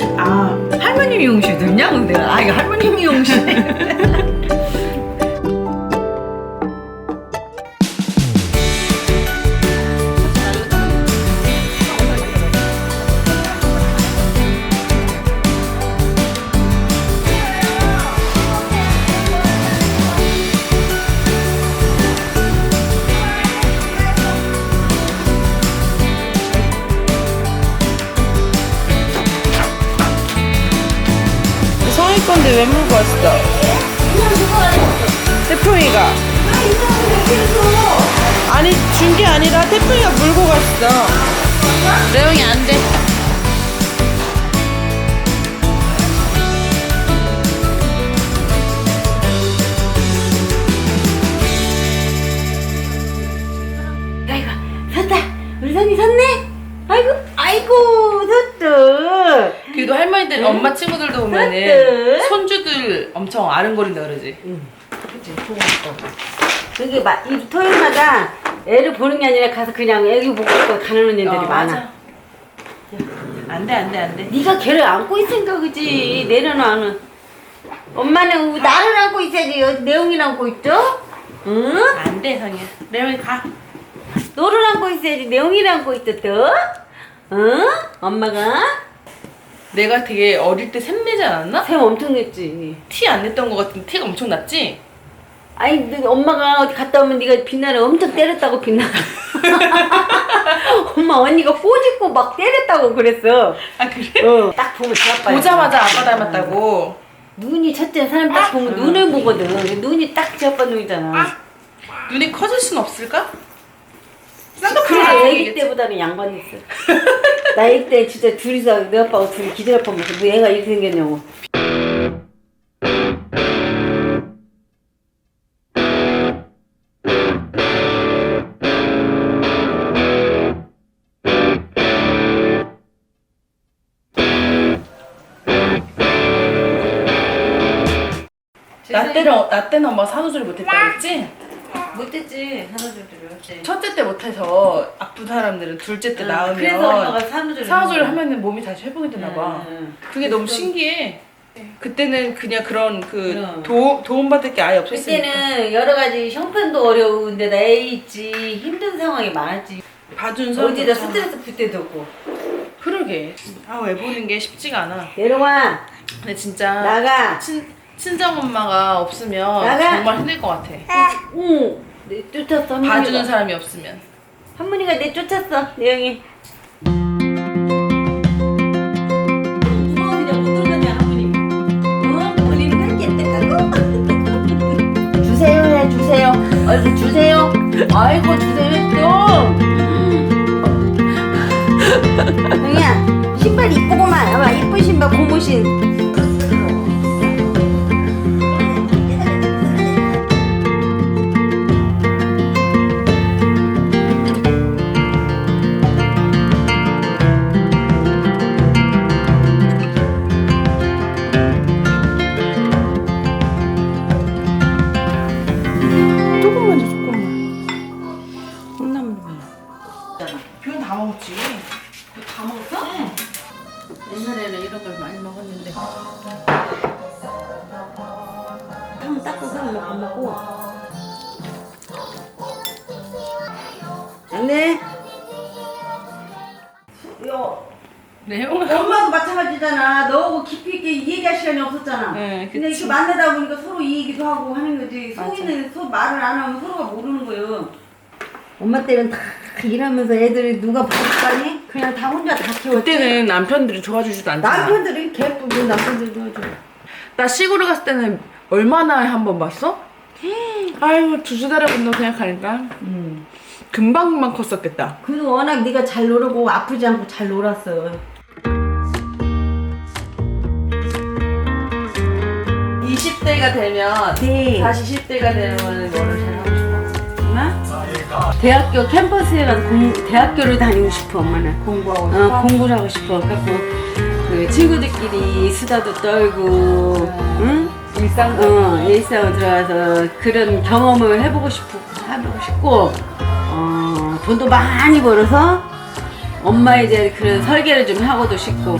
그렇지. 아 할머니 미용실 넣냐? 근데 아 이거 할머니 미용실. 왜 왔어? 태풍이가 아니 준 게 아니라 태풍이가 물고 갔어 친구들도. 보면은 손주들 엄청 아른거린다 그러지 그치 좋았어. 그게 막이 토요일마다 애를 보는 게 아니라 가서 그냥 애기 보고 가는 언니들이 어, 많아. 안돼 안돼 안돼 네가 걔를 안고 있으니까 그지 내려놔는 엄마는 나를 안고 있어야지 여기 내용이를 안고 있죠? 응? 안돼 성희야 레옹이 가 너를 안고 있어야지 내용이를 안고 있었어? 응? 엄마가? 내가 되게 어릴 때 샘 내지 않았나? 샘 엄청 냈지. 티 안 냈던 것 같은데 티가 엄청 났지? 아니 너 엄마가 어디 갔다 오면 네가 빛나를 엄청 때렸다고 빛나. 엄마 언니가 꼬집고 막 때렸다고 그랬어. 아 그래? 어, 딱 보면 제 아빠 보자마자 아빠 닮았다고. 눈이 첫째 사람 딱 보면 눈을 보거든. 눈이 딱 제 아빠 눈이잖아. 눈이 커질 순 없을까? 그래서 애기 때보다는 양반했어. 나 애기 때 진짜 둘이서 내 아빠하고 둘이 기절 뻔했어. 뭐 애가 이렇게 생겼냐고. 나 때는 나 때는 엄마 산후조리 못했다 그랬지? 못했지 산후조리를 어째. 첫째 때 못해서 아픈 사람들은 둘째 때 나으면 그래서 엄마가 산후조리. 산후조리 하면은 몸이 다시 회복이 되나 봐. 응, 그게 너무 신기해. 그때는 그냥 그런 그 그럼. 도, 도움받을 게 아예 없었으니까. 그때는 여러 가지 형편도 어려운데 나 애 있지 힘든 상황이 많았지. 봐준 사람 어디다 스트레스 풀 때도 없고. 그러게. 아 왜 보는 게 쉽지가 않아. 내려와 근데 진짜 나가. 친 친정 엄마가 없으면 나가. 정말 힘들 것 같아. 응. 내 쫓았어 할머니가. 봐주는 사람이 없으면. 할머니가 내 쫓았어 내영이. 주세요 해 주세요 얼른 주세요 아이고 주세요 좀 안돼 요 내용은 엄마도 마찬가지잖아. 너하고 깊이 있게 얘기할 시간이 없었잖아. 네, 근데 그치. 이렇게 만나다 보니까 서로 이 얘기도 하고 하는 거지. 맞아. 소희는 서 말을 안 하면 서로가 모르는 거예요. 엄마 때는 다 일하면서 애들이 누가 봐줄까니? 그냥 다 혼자 다 키웠지. 그때는 남편들이 도와주지도 않잖아. 남편들이 개뿔고 남편들도 해줘. 나 시골에 갔을 때는 얼마나 한 번 봤어? 아이고 두세 달에 본다고 생각하니까 음. 금방금방 컸었겠다. 그래도 워낙 네가 잘 놀고 아프지 않고 잘 놀았어. 20대가 되면 네. 다시 10대가 되면 뭐를 잘 하고 싶어? 엄마? 대학교 캠퍼스에 가서 공, 대학교를 다니고 싶어 엄마는. 공부하고 어, 공부를 하고 싶어. 갖고 그 친구들끼리 수다도 떨고, 응? 일상 어, 일상으로 들어가서 그런 경험을 해보고 싶고, 해보고 싶고, 어, 돈도 많이 벌어서 엄마에 대한 그런 설계를 좀 하고도 싶고.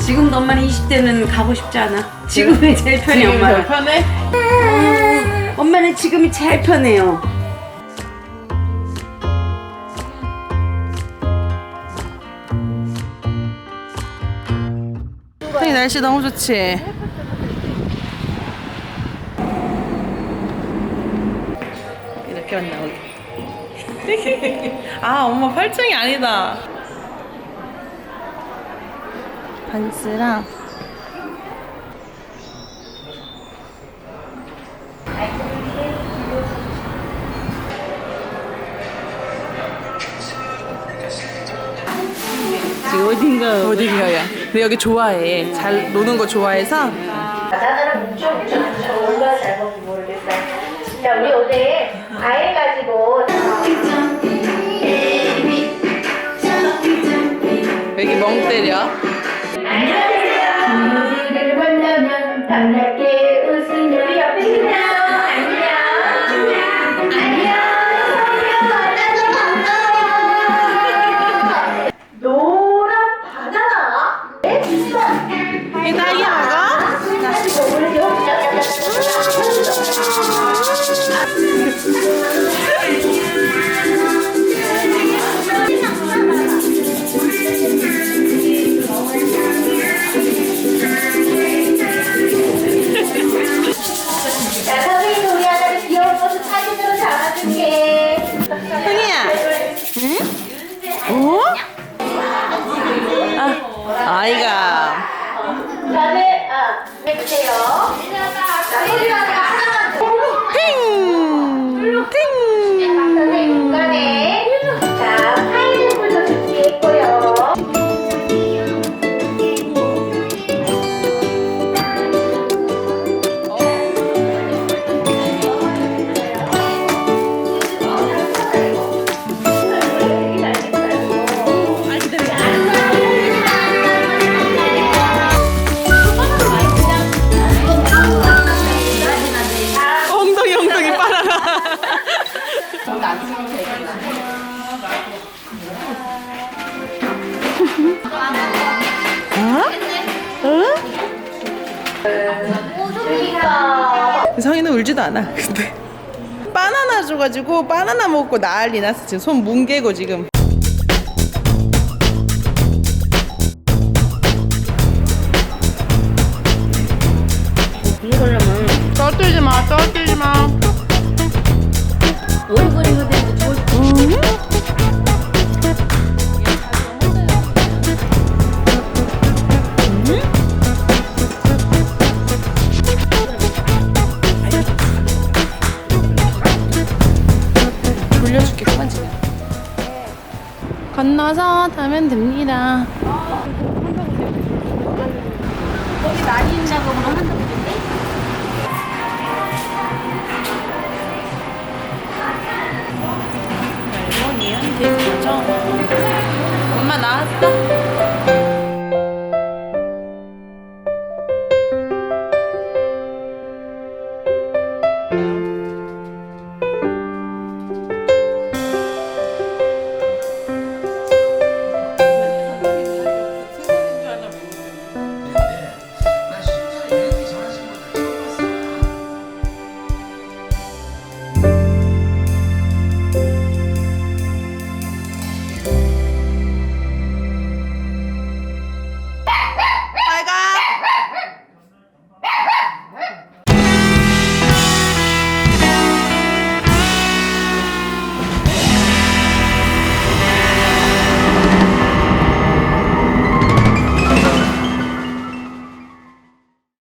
지금도 엄마는 20대는 가고 싶지 않아. 지금이 제일 편해, 지금 더 엄마는. 편해? 엄마는 지금이 제일 편해요. 형이 날씨 너무 좋지? 이렇게만 나오게 아 엄마 팔짱이 아니다 반스랑 지금 어딘가. 어디가야? 근데 여기 좋아해 잘 노는 거 좋아해서 얼마나 잘 먹는지 모르겠어요. 자, 우리 오늘 과일 가지고 다음에 아, 해주세요. 자, 혜리가 하나 성이는 울지도 않아 근데. 바나나 줘가지고 바나나 먹고 난리 났어 지금. 손 뭉개고 지금 건너서 타면 됩니다 거기 많이 있나 보구나.